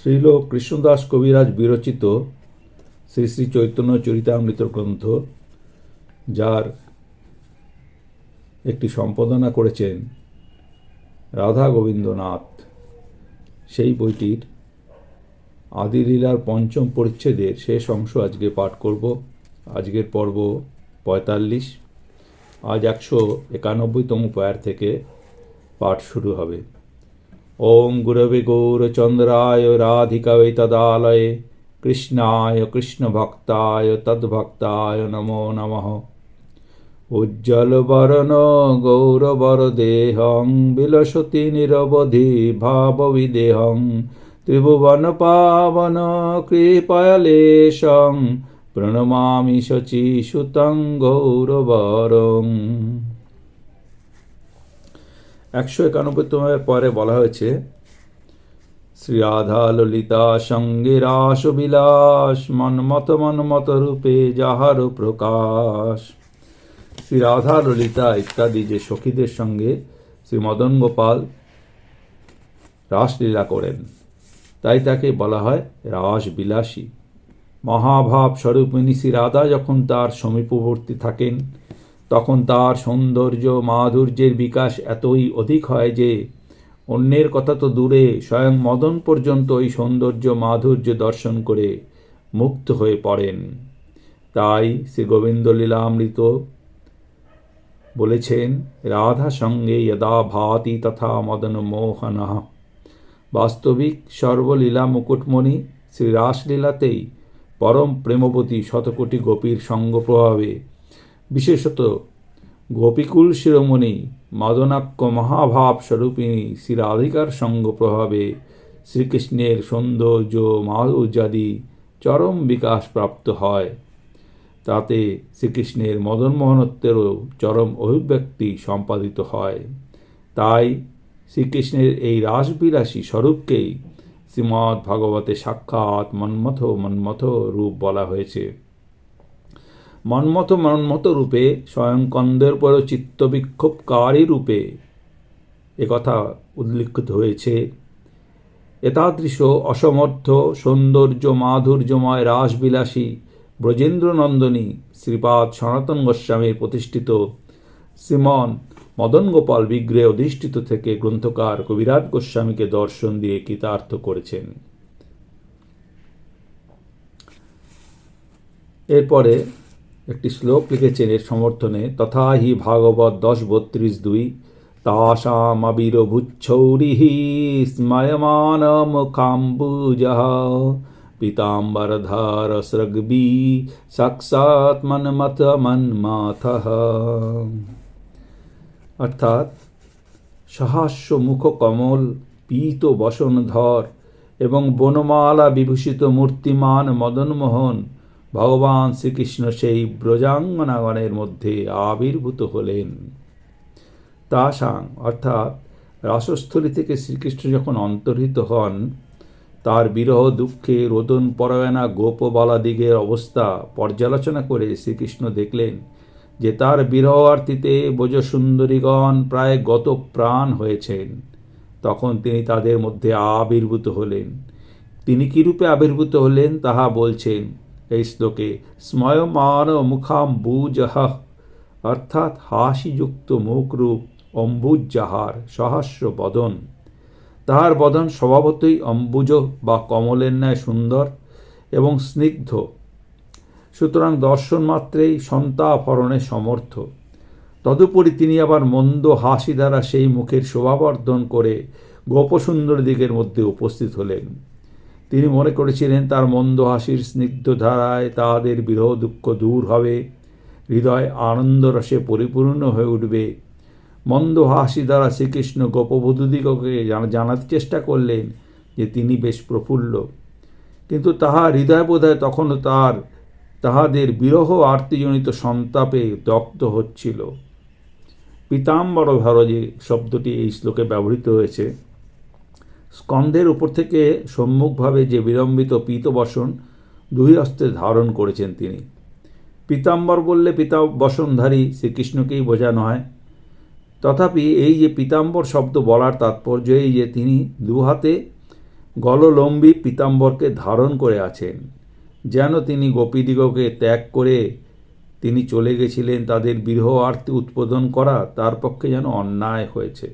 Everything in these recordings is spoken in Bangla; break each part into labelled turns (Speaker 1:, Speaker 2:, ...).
Speaker 1: শ্রীল কৃষ্ণদাস কবিরাজ বিরচিত শ্রী শ্রী চৈতন্য চরিতামৃত গ্রন্থ, যার একটি সম্পাদনা করেছেন রাধা গোবিন্দনাথ। সেই বইটির আদিলীলার পঞ্চম পরিচ্ছেদের শেষ অংশ আজকে পাঠ করব। আজকের পর্ব পঁয়তাল্লিশ। আজ একশো একানব্বইতম পায়ার থেকে পাঠ শুরু হবে। রাধিকায় তদালয়ে কৃষ্ণায় কৃষ্ণভক্তায় তদ্ভক্তায় নমো নমঃ উজ্জ্বলবরণ গৌরবরদেহং বিলসতি নিরবধি ভাববিদেহং ত্রিভুবন পাবন কৃপয়ালেশং প্রণমামি শচীসুতং গৌরবরং একশো একানব্বইতমের পরে বলা হয়েছে, শ্রী রাধা ললিতা সঙ্গে রাস বিলাস মনমত মনমত রূপে যাহার প্রকাশ। শ্রী রাধা ললিতা ইত্যাদি যে সখীদের সঙ্গে শ্রী মদন গোপাল রাসলীলা করেন, তাই তাকে বলা হয় রাস বিলাসী মহাভাব স্বরূপিণী শ্রী রাধা যখন তার সমীপবর্তী থাকেন তখন তার সৌন্দর্য মাধুর্যের বিকাশ এতই অধিক হয় যে অন্যের কথা তো দূরে, স্বয়ং মদন পর্যন্ত ওই সৌন্দর্য মাধুর্য দর্শন করে মুক্ত হয়ে পড়েন। তাই শ্রী গোবিন্দ লীলামৃত বলেছেন, রাধা সঙ্গে যদা ভাতি তথা মদন মোহনা। বাস্তবিক সর্বলীলা মুকুটমণি শ্রী রাসলীলাতেই পরম প্রেমবতী শতকোটি গোপীর সঙ্গ প্রভাবে বিশেষত গোপীকুল শিরোমণি মাদনাক্য মহাভাব স্বরূপিণী শ্রী রাধিকার সঙ্গ প্রভাবে শ্রীকৃষ্ণের সৌন্দর্য মাধুর্যাদি চরম বিকাশ প্রাপ্ত হয়। তাতে শ্রীকৃষ্ণের মদনমোহনত্বেরও চরম অভিব্যক্তি সম্পাদিত হয়। তাই শ্রীকৃষ্ণের এই রাসবিলাসী স্বরূপকেই শ্রীমৎ ভাগবতে সাক্ষাৎ মন্মথ মন্মথ রূপ বলা হয়েছে। মন্মথ মন্মথ রূপে, স্বয়ং কন্দের পর চিত্তবিক্ষোভকারী রূপে। একথা উল্লিখিত হয়েছে। এতাদৃশ, অসমর্থ সৌন্দর্য মাধুর্যময় রাসবিলাসী ব্রজেন্দ্রনন্দনী শ্রীপাদ সনাতন গোস্বামীর প্রতিষ্ঠিত শ্রীমন মদন গোপাল বিগ্রহে অধিষ্ঠিত থেকে গ্রন্থকার কবিরাজ গোস্বামীকে দর্শন দিয়ে কৃতার্থ করেছেন। এরপরে একটি শ্লোক লিখেছেন এর সমর্থনে তথা হি ভাগবত দশ বত্রিশ দুই তাসাম আবিরভুচ্ছৌরিः স্ময়মান মুখাম্বুজ পীতাম্বরধার স্রগ্বি সাক্ষাৎ মন্মথ মন্মাথ অর্থাৎ সহাস্য মুখ কমল পীত বসনধর এবং বনমালা বিভূষিত মূর্তিমান মদনমোহন ভগবান শ্রীকৃষ্ণ সেই ব্রজাঙ্গনাগণের মধ্যে আবির্ভূত হলেন। তাসাং, অর্থাৎ রাসস্থলী থেকে শ্রীকৃষ্ণ যখন অন্তর্হিত হন, তার বিরহ দুঃখে রোদন পরায়ণা গোপবালাদিগের অবস্থা পর্যালোচনা করে শ্রীকৃষ্ণ দেখলেন যে তার বিরহ আর্তিতে সুন্দরীগণ প্রায় গত প্রাণ হয়েছেন। তখন তিনি তাদের মধ্যে আবির্ভূত হলেন। তিনি কীরূপে আবির্ভূত হলেন তাহা বলছেন এই শ্লোকে স্ময়মান মুখাম বুজহ অর্থাৎ হাসিযুক্ত মুখরূপ অম্বুজ যাহার সহস্র বদন। তাহার বদন স্বভাবতই অম্বুজ বা কমলের ন্যায় সুন্দর এবং স্নিগ্ধ। সুতরাং দর্শন মাত্রেই সন্তাপহরণে সমর্থ। তদুপরি তিনি আবার মন্দ হাসি দ্বারা সেই মুখের শোভাবর্ধন করে গোপসুন্দর দিকের মধ্যে উপস্থিত হলেন। তিনি মনে করেছিলেন, তার মন্দ হাসির স্নিগ্ধ ধারায় তাহাদের বিরহ দুঃখ দূর হবে, হৃদয় আনন্দ রসে পরিপূর্ণ হয়ে উঠবে। মন্দ হাসি দ্বারা শ্রীকৃষ্ণ গোপবধূদিগকে জানাতে চেষ্টা করলেন যে তিনি বেশ প্রফুল্ল। কিন্তু তাহা হৃদয় বোধহয় তখনও তার, তাহাদের বিরহ আর্তিজনিত সন্তাপে দগ্ধ হচ্ছিল। পীতাম্বর ভারজে শব্দটি এই শ্লোকে ব্যবহৃত হয়েছে। স্কন্ধের উপর থেকে সম্মুখভাবে যে বিলম্বিত পীতবসন দুই হস্তে ধারণ করেছেন তিনি। পীতাম্বর বললে, পিতা বসনধারী, শ্রীকৃষ্ণকেই বোঝানো হয়। তথাপি এই যে পীতাম্বর শব্দ বলার তাৎপর্য এই যে তিনি দু হাতে গললম্বী পীতাম্বরকে ধারণ করে আছেন, যেন তিনি গোপীদিগকে ত্যাগ করে তিনি চলে গেছিলেন, তাদের বিরহ আরতি উৎপাদন করা, তার পক্ষে যেন অন্যায় হয়েছে।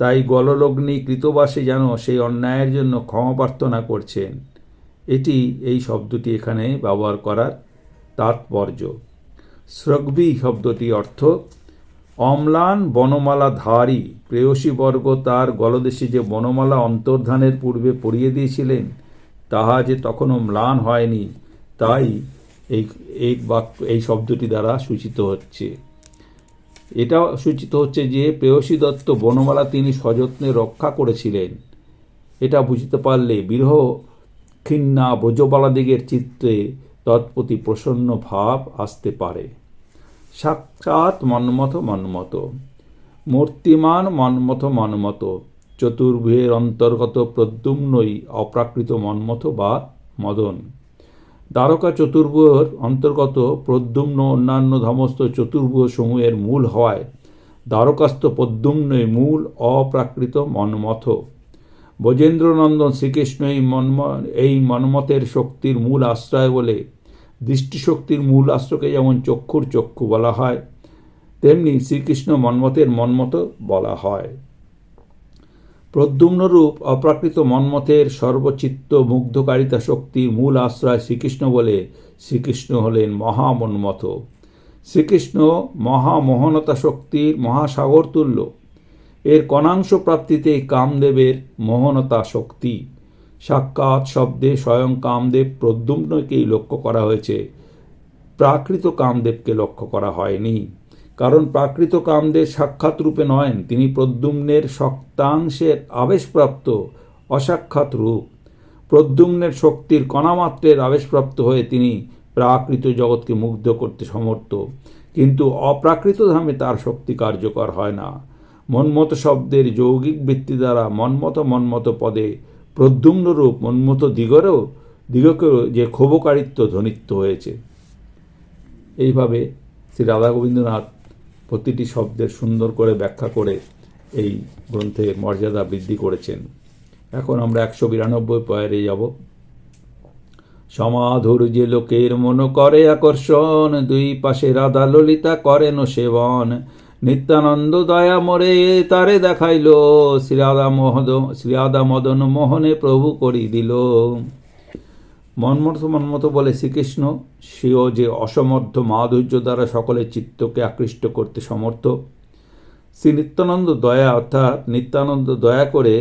Speaker 1: তাই গললগ্নি কৃতবাসে যেন সেই অন্যায়ের জন্য ক্ষমা প্রার্থনা করছেন। এটি এই শব্দটি এখানে ব্যবহার করার তাৎপর্য। স্রগ্বি শব্দটি অর্থ, অম্লান বনমালা ধারী প্রেয়সী বর্গ তার গলদেশে যে বনমালা অন্তর্ধানের পূর্বে পড়িয়ে দিয়েছিলেন, তাহা যে তখনও ম্লান হয়নি, তাই এই এই বাক্য, এই শব্দটি দ্বারা সূচিত হচ্ছে। এটা সূচিত হচ্ছে যে প্রেয়সী দত্ত বনমালা তিনি সযত্নে রক্ষা করেছিলেন। এটা বুঝতে পারলে বিরহ খিন্না ভোজবালাদিগের চিত্রে তৎপ্রতি প্রসন্ন ভাব আসতে পারে। সাক্ষাৎ মন্মথ মন্মত মূর্তিমান মন্মথ মন্মত চতুর্ভুজের অন্তর্গত প্রদ্যুম্নই অপ্রাকৃত মন্মথ বা মদন। দ্বারকা চতুর্ভুজের অন্তর্গত প্রদ্যুম্ন অন্যান্য ধমস্ত চতুর্ভুজ সমূহের মূল হওয়ায় দ্বারকাস্থ প্রদ্যুম্নই মূল অপ্রাকৃত মন্মথ। ব্রজেন্দ্রনন্দন শ্রীকৃষ্ণ এই মন্ম, এই মন্মথের শক্তির মূল আশ্রয় বলে দৃষ্টিশক্তির মূল আশ্রয়কে যেমন চক্ষুর চক্ষু বলা হয়, তেমনি শ্রীকৃষ্ণ মন্মথের মন্মথ বলা হয়। প্রদ্যুম্নরূপ অপ্রাকৃত মন্মথের সর্বচিত্ত মুগ্ধকারিতা শক্তির মূল আশ্রয় শ্রীকৃষ্ণ বলে শ্রীকৃষ্ণ হলেন মহামন্মথ। শ্রীকৃষ্ণ মহামোহনতা শক্তির মহাসাগর তুল্য। এর কণাংশ প্রাপ্তিতে কামদেবের মোহনতা শক্তি। সাক্ষাৎ শব্দে স্বয়ং কামদেব প্রদ্যুম্নকেই লক্ষ্য করা হয়েছে। প্রাকৃত কামদেবকে লক্ষ্য করা হয়নি। কারণ প্রাকৃত কামদের সাক্ষাৎ রূপে নয়েন, তিনি প্রদ্যুম্নের শক্তাংশের আবেশপ্রাপ্ত অসাক্ষাৎ রূপ। প্রদ্যুম্নের শক্তির কণামাত্রের আবেশপ্রাপ্ত হয়ে তিনি প্রাকৃত জগৎকে মুগ্ধ করতে সমর্থ। কিন্তু অপ্রাকৃত ধামে তার শক্তি কার্যকর হয় না। মন্মত শব্দের যৌগিক বৃত্তি দ্বারা মন্মত মন্মত পদে প্রদ্যুম্ন রূপ মন্মত দিগরেও, দিগকেও যে ক্ষোভকারিত্ব ধ্বনিত্ব হয়েছে। এইভাবে শ্রী রাধা গোবিন্দনাথ প্রতিটি শব্দের সুন্দর করে ব্যাখ্যা করে এই গ্রন্থের মর্যাদা বৃদ্ধি করেছেন। এখন আমরা একশো বিরানব্বই পয়ারে যাব। সমাধুর যে লোকের মন করে আকর্ষণ, দুই পাশে রাধা ললিতা করেন সেবন। নিত্যানন্দ দয়া মরে তারে দেখাইল, শ্রীরাধা মহদ, শ্রীরাধা মদন মোহনে প্রভু করি দিল মনমত মনমত বলে শ্রীকৃষ্ণ সেও যে অসমর্থ মাধুর্য দ্বারা সকলের চিত্তকে আকৃষ্ট করতে সমর্থ, শ্রী নিত্যানন্দ দয়া অর্থাৎ নিত্যানন্দ দয়া করে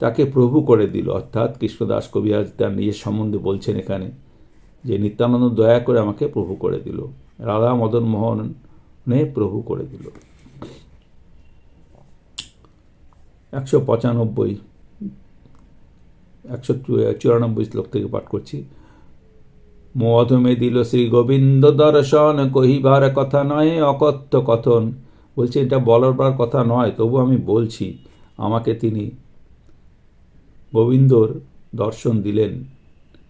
Speaker 1: তাকে প্রভু করে দিল। অর্থাৎ কৃষ্ণদাস কবিরাজ তার নিজের সম্বন্ধে বলছেন এখানে যে নিত্যানন্দ দয়া করে আমাকে প্রভু করে দিল। রাধা মদন মোহন প্রভু করে দিল। একশো পঁচানব্বই, একশো চুরানব্বই শ্লোক থেকে পাঠ করছি। মধুমে দিল শ্রী গোবিন্দ দর্শন, কহিবার কথা নয়, অকথ্য কথন। বলছে, এটা বলবার কথা নয়, তবু আমি বলছি, আমাকে তিনি গোবিন্দর দর্শন দিলেন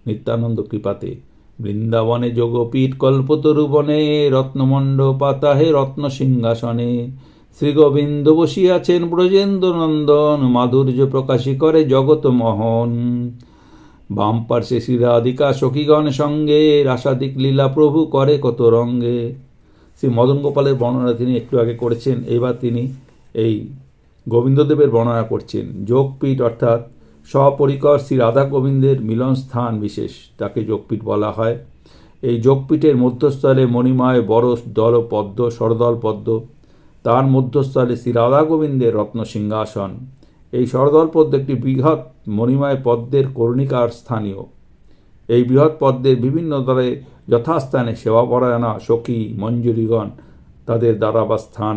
Speaker 1: নিত্যানন্দ কৃপাতে। বৃন্দাবনে যোগপীঠ কল্পতরুবনে রত্নমণ্ড পাতাহে রত্ন সিংহাসনে শ্রীগোবিন্দ বসিয়াছেন ব্রজেন্দ্র নন্দন মাধুর্য প্রকাশী করে জগত মোহন বাম পার্শ্বে শ্রীরাধিকা সখীগণ সঙ্গে রাসাদিক লীলা প্রভু করে কত রঙ্গে শ্রী মদন গোপালের বর্ণনা তিনি একটু আগে করেছেন, এবার তিনি এই গোবিন্দদেবের বর্ণনা করছেন। যোগপীঠ অর্থাৎ সপরিকর শ্রী রাধা গোবিন্দের মিলন স্থান বিশেষ, তাকে যোগপীঠ বলা হয়। এই যোগপীঠের মধ্যস্থলে মণিময় বড় দল, পদ্ম সরদল পদ্ম। তার মধ্যস্থলে শ্রী রাধা গোবিন্দের রত্ন সিংহাসন। এই সরদল পদ্ম একটি বৃহৎ মণিময় পদ্মের কর্ণিকার স্থানীয়। এই বৃহৎ পদ্মের বিভিন্ন দলে যথাস্থানে সেবাপরায়ণা সখী, মঞ্জুরিগণ তাদের দ্বারা বা স্থান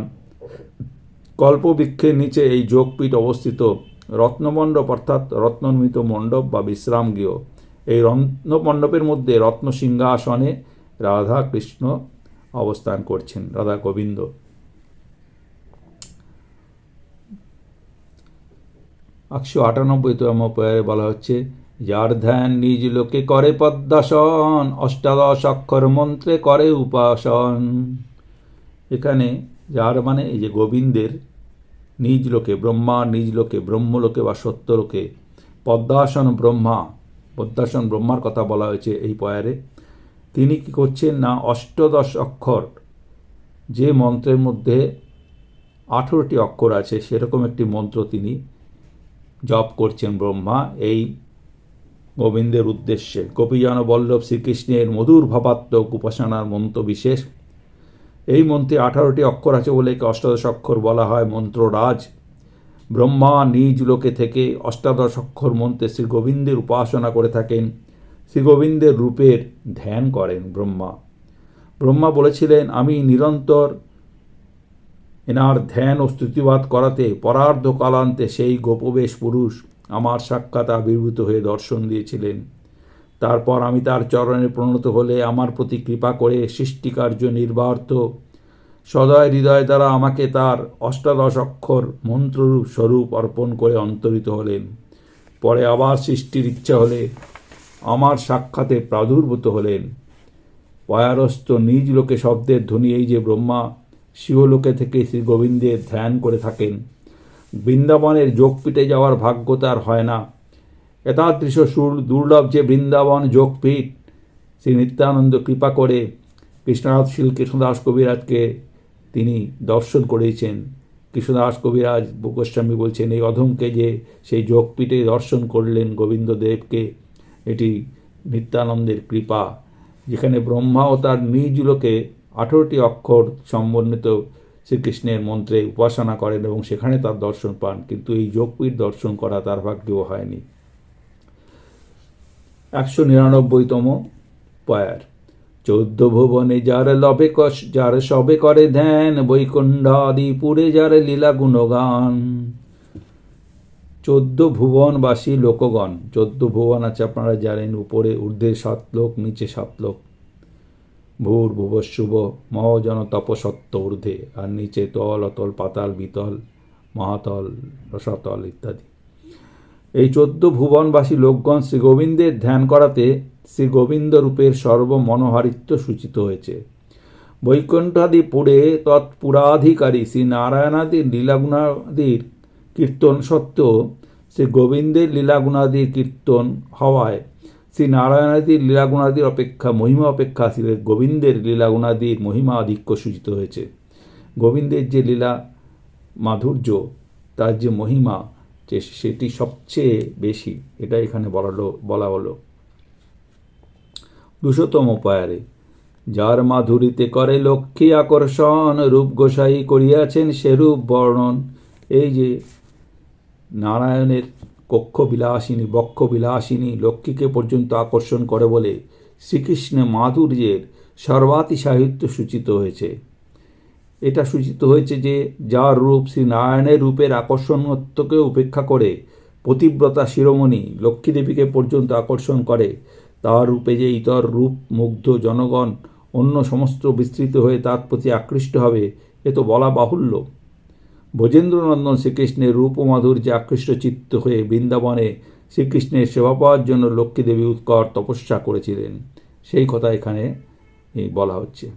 Speaker 1: কল্পবৃক্ষের নিচে এই যোগপীঠ অবস্থিত। রত্নমণ্ডপ অর্থাৎ রত্ননির্মিত মণ্ডপ বা বিশ্রামগৃহ এই রত্নমণ্ডপের মধ্যে রত্ন সিংহাসনে রাধা কৃষ্ণ অবস্থান করছেন, রাধা গোবিন্দ। একশো আটানব্বই তম পয়ারে বলা হচ্ছে, যার ধ্যান নিজ লোকে করে পদ্মাসন অষ্টাদশ অক্ষর মন্ত্রে করে উপাসন। এখানে যার মানে এই যে গোবিন্দের নিজ লোকে, ব্রহ্মা নিজ লোকে ব্রহ্মলোকে বা সত্যলোকে পদ্মাসন ব্রহ্মা, পদ্মাসন ব্রহ্মার কথা বলা হয়েছে এই পয়ারে, তিনি কি করছেন না অষ্টদশ অক্ষর যে মন্ত্রের মধ্যে আঠেরোটি অক্ষর আছে, সেরকম একটি মন্ত্র তিনি জপ করছেন ব্রহ্মা, এই গোবিন্দের উদ্দেশ্যে। গোপীজন বল্লভ শ্রীকৃষ্ণের মধুর ভাবাত্মক উপাসনার মন্ত্র বিশেষ। এই মন্ত্রে আঠারোটি অক্ষর আছে বলে একে অষ্টাদশ অক্ষর বলা হয় মন্ত্ররাজ। ব্রহ্মা নিজ লোকে থেকে অষ্টাদশ অক্ষর মন্ত্রে শ্রী গোবিন্দের উপাসনা করে থাকেন। শ্রী গোবিন্দের রূপের ধ্যান করেন ব্রহ্মা। ব্রহ্মা বলেছিলেন, আমি নিরন্তর এনার ধ্যান ও স্তুতিবাদ করাতে পরার্ধ কালান্তে সেই গোপবেশ পুরুষ আমার সাক্ষাৎ আবির্ভূত হয়ে দর্শন দিয়েছিলেন। তারপর আমি তার চরণে প্রণত হলে আমার প্রতি কৃপা করে সৃষ্টিকার্য নির্বার্থ সদয় হৃদয় দ্বারা আমাকে তার অষ্টাদশ অক্ষর মন্ত্ররূপ স্বরূপ অর্পণ করে অন্তরিত হলেন। পরে আবার সৃষ্টির ইচ্ছা হলে আমার সাক্ষাতে প্রাদুর্ভূত হলেন। পয়ারস্থ নিজ লোকে শব্দের ধ্বনি, এই যে ব্রহ্মা শিবলোকে থেকে শ্রী গোবিন্দের ধ্যান করে থাকেন। বৃন্দাবনের যোগপীঠে যাওয়ার ভাগ্য তার হয় না। এতাদৃশ সুর দুর্লভ যে বৃন্দাবন যোগপীঠ শ্রী নিত্যানন্দ কৃপা করে কৃষ্ণনাথ শীল কৃষ্ণদাস কবিরাজকে তিনি দর্শন করেছেন কৃষ্ণদাস কবিরাজ গোস্বামী বলছেন, এই অধমকে যে সেই যোগপীঠে দর্শন করলেন গোবিন্দদেবকে, এটি নিত্যানন্দের কৃপা। যেখানে ব্রহ্মা ও তার নিজ লোকে আঠেরোটি অক্ষর সম্বন্ধিত শ্রীকৃষ্ণের মন্ত্রে উপাসনা করেন এবং সেখানে তার দর্শন পান, কিন্তু এই যোগপীঠ দর্শন করা তার ভাগ্যও হয়নি। একশো নিরানব্বইতম পয়ার। চৌদ্দ ভুবনে যার লবে যার সবে করে ধ্যান বৈকুণ্ঠাদি পুরে যার লীলা গুণগান। চোদ্দ ভুবনবাসী লোকগণ, চোদ্দ ভুবন আছে আপনারা জানেন, উপরে ঊর্ধ্বে সাত লোক, নিচে সাত লোক। ভূর ভুবশুভ মহজন তপসত্ব ঊর্ধ্বে আর নিচে তল অতল পাতাল বিতল, মহাতল, রসতল ইত্যাদি। এই চোদ্দ ভুবনবাসী লোকগণ শ্রী গোবিন্দের ধ্যান করাতে শ্রী গোবিন্দ রূপের সর্বমনোহারিত্ব সূচিত হয়েছে। বৈকুণ্ঠাদি পুরে তৎপুরাধিকারী শ্রী নারায়ণাদির লীলাগুণাদির কীর্তন সত্ত্বেও শ্রী গোবিন্দের লীলাগুণাদির কীর্তন হওয়ায় শ্রী নারায়ণাদির লীলাগুণাদির অপেক্ষা, মহিমা অপেক্ষা শ্রী গোবিন্দের লীলাগুণাদির মহিমা আধিক্য সূচিত হয়েছে। গোবিন্দের যে লীলা মাধুর্য, তার যে মহিমা, যে সেটি সবচেয়ে বেশি, এটা এখানে বলালো, বলা হলো। দুশোতম পায়ারে যার মাধুরীতে করে লক্ষ্মী আকর্ষণ, রূপ গোসাই করিয়াছেন সেরূপ বর্ণন। এই যে নারায়ণের কক্ষ বিলাসিনী বক্ষ বিলাসিনী লক্ষ্মীকে পর্যন্ত আকর্ষণ করে বলে শ্রীকৃষ্ণের মাধুর্যের সর্বাতি সাহিত্য সূচিত হয়েছে। এটা সূচিত হয়েছে যে, যার রূপ শ্রী নারায়ণের রূপের আকর্ষণত্বকে উপেক্ষা করে পতিব্রতা শিরোমণি লক্ষ্মীদেবীকে পর্যন্ত আকর্ষণ করে, তার রূপে যে ইতর রূপ মুগ্ধ জনগণ অন্য সমস্ত বিস্তৃত হয়ে তার প্রতি আকৃষ্ট হবে, এ তো বলা বাহুল্য। ভোজেন্দ্রনন্দন শ্রীকৃষ্ণের রূপ ও আকৃষ্ট চিত্ত হয়ে বৃন্দাবনে শ্রীকৃষ্ণের সেবা পাওয়ার জন্য লক্ষ্মীদেবী উৎকর তপস্যা করেছিলেন। সেই কথা এখানে বলা হচ্ছে।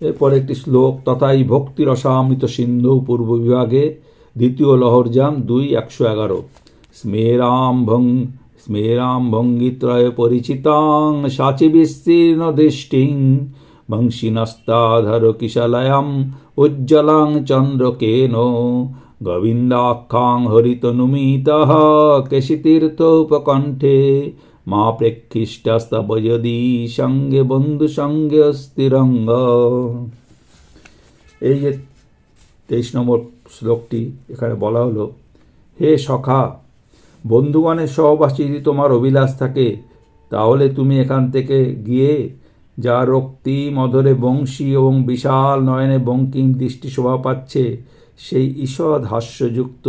Speaker 1: এরপর একটি শ্লোক, তথাই ভক্তি রসামৃত সিন্ধু পূর্ব বিভাগে দ্বিতীয় লহরজাম দুই একশো এগারো। স্মেরাম ভং স্মেরাম ভঙ্গিত্রয় পরিচিতাং সাচি বিস্তীর্ণ দৃষ্টিং। বংশিনস্তাধর কিশালয়াম উজ্জ্বলাং চন্দ্রকেন গোবিন্দাখ্যাং হরিতনুমিত কেশিতীর্থ উপকণ্ঠে মা প্রেক্ষিষ্টস্তব যদি সঙ্গে বন্ধু সঙ্গে অস্থিরঙ্গ এই যে তেইশ নম্বর শ্লোকটি এখানে বলা হলো, হে সখা, বন্ধুগণের সহবাসী যদি তোমার অভিলাষ থাকে, তাহলে তুমি এখান থেকে গিয়ে যা রক্তি মধুরে বংশী এবং বিশাল নয়নে বঙ্কিম দৃষ্টি শোভা পাচ্ছে, সেই ঈষৎ হাস্যযুক্ত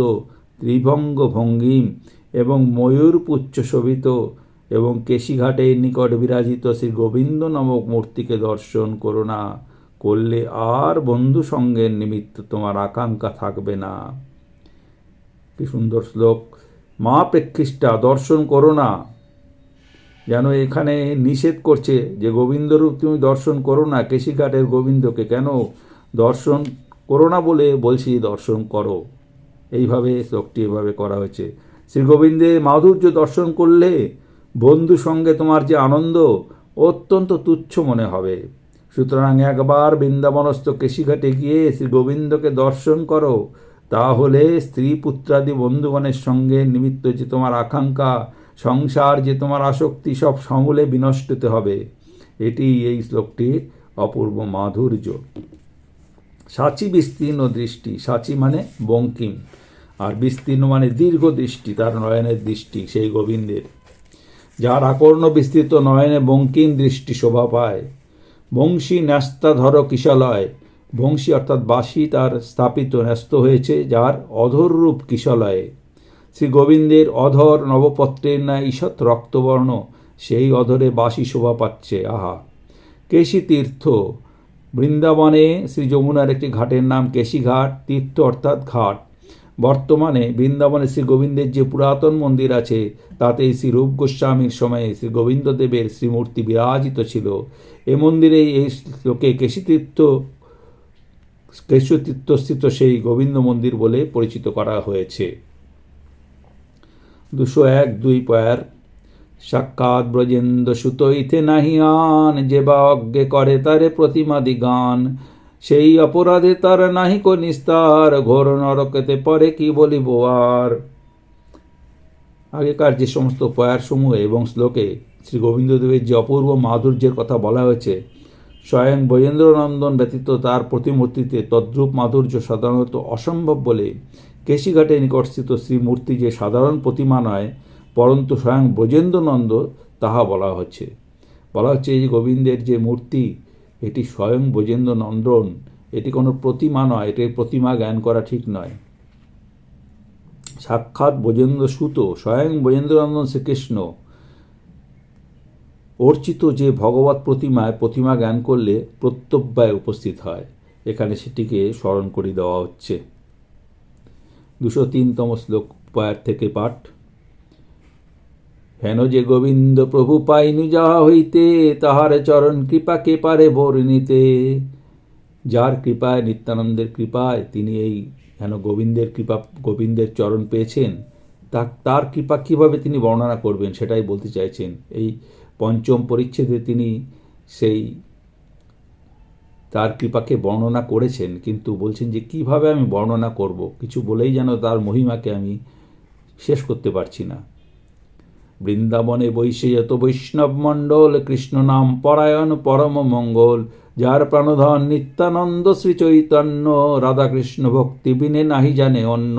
Speaker 1: ত্রিভঙ্গ ভঙ্গিম এবং ময়ূরপুচ্ছ শোভিত এবং কেশিঘাটের নিকট বিরাজিত শ্রী গোবিন্দ নামক মূর্তিকে দর্শন করো না, করলে আর বন্ধু সঙ্গের নিমিত্ত তোমার আকাঙ্ক্ষা থাকবে না। কি সুন্দর শ্লোক। মা প্রেক্ষিষ্ঠা, দর্শন করো না। যেন এখানে নিষেধ করছে যে গোবিন্দরূপ তুমি দর্শন করো না কেশিঘাটের গোবিন্দকে কেন দর্শন করো না বলে বলছি দর্শন করো। এইভাবে শ্লোকটি এভাবে করা হয়েছে। শ্রী গোবিন্দে মাধুর্য দর্শন করলে বন্ধু সঙ্গে তোমার যে আনন্দ অত্যন্ত তুচ্ছ মনে হবে। সুতরাং একবার বৃন্দাবনস্থ কেশিঘাটে গিয়ে শ্রী গোবিন্দকে দর্শন করো, তাহলে স্ত্রী পুত্রাদি বন্ধুগণের সঙ্গে নিমিত্ত যে তোমার আকাঙ্ক্ষা সংসার যে তোমার আসক্তি সব সমূলে বিনষ্টতে হবে। এটি এই শ্লোকটির অপূর্ব মাধুর্য। সাচি বিস্তীর্ণ দৃষ্টি, সাচি মানে বঙ্কিম, আর বিস্তীর্ণ মানে দীর্ঘ দৃষ্টি, তার নয়নের দৃষ্টি, সেই গোবিন্দের। যার আকর্ণ বিস্তৃত নয়নে বঙ্কিম দৃষ্টি শোভা পায়। বংশী ন্যস্তাধর কিশলয়, বংশী অর্থাৎ বাঁশি তার স্থাপিত ন্যস্ত হয়েছে, যার অধর রূপ কিশলয়ে। শ্রী গোবিন্দের অধর নবপত্রের ন্যায় ঈষৎ রক্তবর্ণ, সেই অধরে বাঁশি শোভা পাচ্ছে, আহা। কেশী তীর্থ বৃন্দাবনে শ্রী যমুনার একটি ঘাটের নাম কেশীঘাট, তীর্থ অর্থাৎ ঘাট। বর্তমানে বৃন্দাবনে শ্রী গোবিন্দের যে পুরাতন মন্দির আছে, তাতে শ্রী রূপ গোস্বামীর সময়ে শ্রী গোবিন্দদেবের শ্রীমূর্তি বিরাজিত ছিল। এ মন্দিরে এই শ্লোকে কেশীতীর্থ, কেশতীর্থস্থিত সেই গোবিন্দ মন্দির বলে পরিচিত করা হয়েছে। দুশো এক, দুই পয়ার। সাক্ষাৎ ব্রজেন্দ্র সুত ইথে আন, যে বা অজ্ঞে করে তারে প্রতিমাদি গান। সেই অপরাধে তার নাহিক নিস্তার, ঘোর নরকেতে পরে কি বলিব আর। আগেকার যে সমস্ত পয়ার পয়ারসমূহ এবং শ্লোকে শ্রী গোবিন্দদেবের যে অপূর্ব মাধুর্যের কথা বলা হয়েছে, স্বয়ং বৈরেন্দ্রনন্দন ব্যতীত তার প্রতিমূর্তিতে তদ্রূপ মাধুর্য সাধারণত অসম্ভব বলে কেশিঘাটে নিকটস্থিত শ্রীমূর্তি যে সাধারণ প্রতিমা নয়, পরন্তু স্বয়ং ব্রজেন্দ্রনন্দ তাহা বলা হচ্ছে। বলা হচ্ছে এই গোবিন্দের যে মূর্তি, এটি স্বয়ং ব্রজেন্দ্র নন্দন এটি কোনো প্রতিমা নয়, এটি প্রতিমা জ্ঞান করা ঠিক নয়। সাক্ষাৎ ব্রজেন্দ্র সুত স্বয়ং ব্রজেন্দ্রনন্দন শ্রীকৃষ্ণ অর্চিত যে ভগবত প্রতিমায় প্রতিমা জ্ঞান করলে প্রত্যব্যায় উপস্থিত হয়। এখানে সেটিকে স্মরণ করে দেওয়া হচ্ছে। দুশো তিনতম শ্লোক পয়ার থেকে পাঠ। হেন যে গোবিন্দ প্রভু পাইনু যাহা হইতে, তাহার চরণ কৃপাকে পারে বর্ণিতে যার কৃপায় নিত্যানন্দের কৃপায় তিনি এই হেন গোবিন্দের কৃপা, গোবিন্দের চরণ পেয়েছেন, তা, তার কৃপা কীভাবে তিনি বর্ণনা করবেন সেটাই বলতে চাইছেন। এই পঞ্চম পরিচ্ছেদে তিনি সেই তার কৃপাকে বর্ণনা করেছেন, কিন্তু বলছেন যে কীভাবে আমি বর্ণনা করব? কিছু বলেই যেন তার মহিমাকে আমি শেষ করতে পারছি না। বৃন্দাবনে বৈশে যত বৈষ্ণব মণ্ডল, কৃষ্ণ নাম পরায়ণ পরম মঙ্গল, যার প্রাণধন নিত্যানন্দ শ্রী চৈতন্য, রাধাকৃষ্ণ ভক্তি বিনে নাহি জানে অন্য।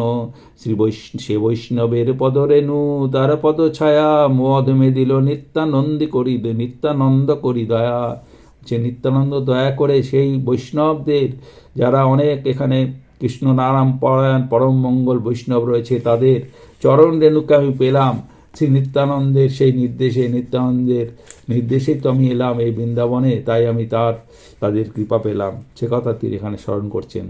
Speaker 1: শ্রী বৈষ্ণ সে বৈষ্ণবের পদ পদরেণু, তার পদ ছায়া মধমে দিল নিত্যানন্দী করি দে নিত্যানন্দ করি দয়া যে নিত্যানন্দ দয়া করে সেই বৈষ্ণবদের, যারা অনেক এখানে কৃষ্ণ নারায়ণ পরায়ণ, পরম মঙ্গল বৈষ্ণব রয়েছে, তাদের চরণ রেণুকে আমি পেলাম। শ্রী নিত্যানন্দের সেই নির্দেশে, নিত্যানন্দের নির্দেশেই তো আমি এলাম এই বৃন্দাবনে, তাই আমি তার, তাদের কৃপা পেলাম। সে কথা তিনি এখানে স্মরণ করছেন।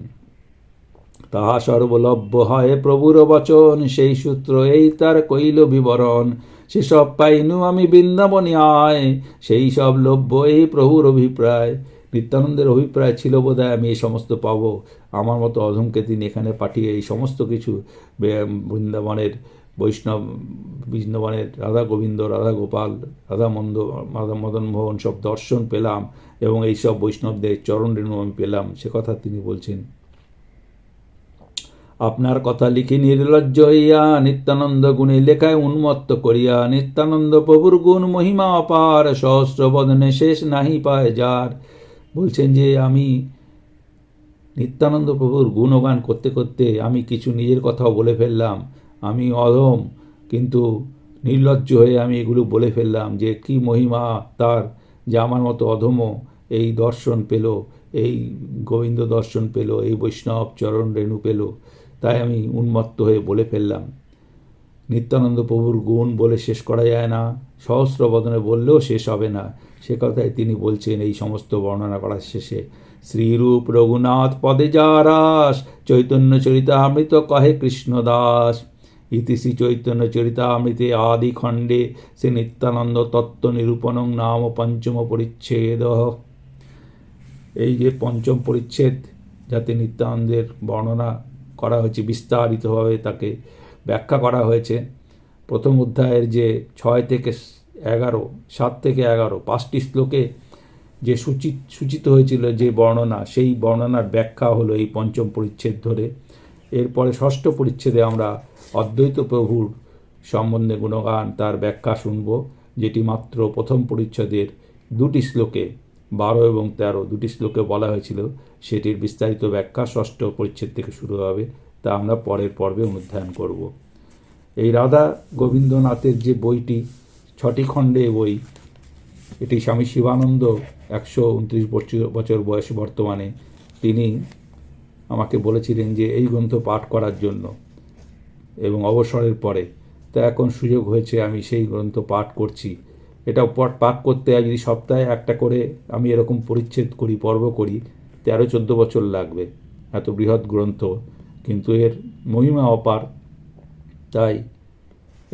Speaker 1: তাহা সর্বলভ্য হয় প্রভুর বচন, সেই সূত্র এই তার কইল বিবরণ। সেসব পাইনু আমি বৃন্দাবনে আয়। সেই সব লভ্য এই প্রভুর অভিপ্রায়। নিত্যানন্দের অভিপ্রায় ছিল বোধহয় আমি এই সমস্ত পাবো। আমার মতো অধমকে তিনি এখানে পাঠিয়ে এই সমস্ত কিছু বৃন্দাবনের বৈষ্ণব, বৃন্দাবনের রাধা গোবিন্দ, রাধা গোপাল, রাধা মন্দ, রাধা মদন মোহন সব দর্শন পেলাম এবং এই সব বৈষ্ণবদের চরণ রেণু আমি পেলাম। সে কথা তিনি বলছেন। আপনার কথা লিখি নির্লজ্জ হইয়া নিত্যানন্দ গুণে লেখায় উন্মত্ত করিয়া নিত্যানন্দ প্রভুর গুণ মহিমা অপার সহস্র বদনে শেষ নাহি পায় যার। বলছেন যে আমি নিত্যানন্দ প্রভুর গুণগান করতে করতে আমি কিছু নিজের কথাও বলে ফেললাম। আমি অধম, কিন্তু নির্লজ্জ হয়ে আমি এগুলো বলে ফেললাম যে কি মহিমা তার যে আমার মতো অধমও এই দর্শন পেল, এই গোবিন্দ দর্শন পেল, এই বৈষ্ণব চরণ রেণু পেল। তাই আমি উন্মত্ত হয়ে বলে ফেললাম। নিত্যানন্দ প্রভুর গুণ বলে শেষ করা যায় না। সহস্র বদনে বললেও শেষ হবে না। সে কথায় তিনি বলছেন এই সমস্ত বর্ণনা করার শেষে। শ্রীরূপ রঘুনাথ পদে যারাস চৈতন্য চরিতামৃত কহে কৃষ্ণদাস। ইতিশ্রী চৈতন্য চরিতামৃতে আদি খণ্ডে সে নিত্যানন্দ তত্ত্ব নিরূপণং নাম পঞ্চম পরিচ্ছেদ। এই যে পঞ্চম পরিচ্ছেদ, যাতে নিত্যানন্দের বর্ণনা করা হয়েছে, বিস্তারিতভাবে তাকে ব্যাখ্যা করা হয়েছে। প্রথম অধ্যায়ের যে ছয় থেকে এগারো, সাত থেকে এগারো, পাঁচটি শ্লোকে যে সূচিত সূচিত হয়েছিল যে বর্ণনা, সেই বর্ণনার ব্যাখ্যা হলো এই পঞ্চম পরিচ্ছেদ ধরে। এরপরে ষষ্ঠ পরিচ্ছেদে আমরা অদ্বৈত প্রভুর সম্বন্ধে গুণগান, তার ব্যাখ্যা শুনব, যেটি মাত্র প্রথম পরিচ্ছেদের দুটি শ্লোকে বারো এবং তেরো দুটি শ্লোকে বলা হয়েছিল, সেটির বিস্তারিত ব্যাখ্যা ষষ্ঠ পরিচ্ছেদ থেকে শুরু হবে, তা আমরা পরের পর্বে অনুধ্যান করব। এই রাধা গোবিন্দনাথের যে বইটি, ছটি খণ্ডে বই, এটি স্বামী শিবানন্দ একশো উনত্রিশ বছর বয়স বর্তমানে, তিনি আমাকে বলেছিলেন যে এই গ্রন্থ পাঠ করার জন্য এবং অবসরের পরে, তা এখন সুযোগ হয়েছে, আমি সেই গ্রন্থ পাঠ করছি। এটা পাঠ করতে যদি সপ্তাহে একটা করে আমি এরকম পরিচ্ছেদ করি, পর্ব করি, তেরো, চোদ্দ বছর লাগবে। এত বৃহৎ গ্রন্থ, কিন্তু এর মহিমা অপার। তাই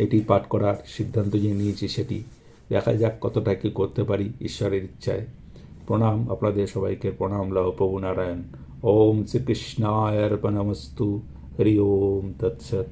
Speaker 1: এটি পাঠ করার সিদ্ধান্ত যে নিয়েছি সেটি দেখা যাক কতটা কি করতে পারি ঈশ্বরের ইচ্ছায়। প্রণাম আপনাদের সবাইকে, প্রণাম লহ প্রভু নারায়ণ। ওম শ্রীকৃষ্ণায় অর্পণমস্তু হরি ওম তৎসৎ।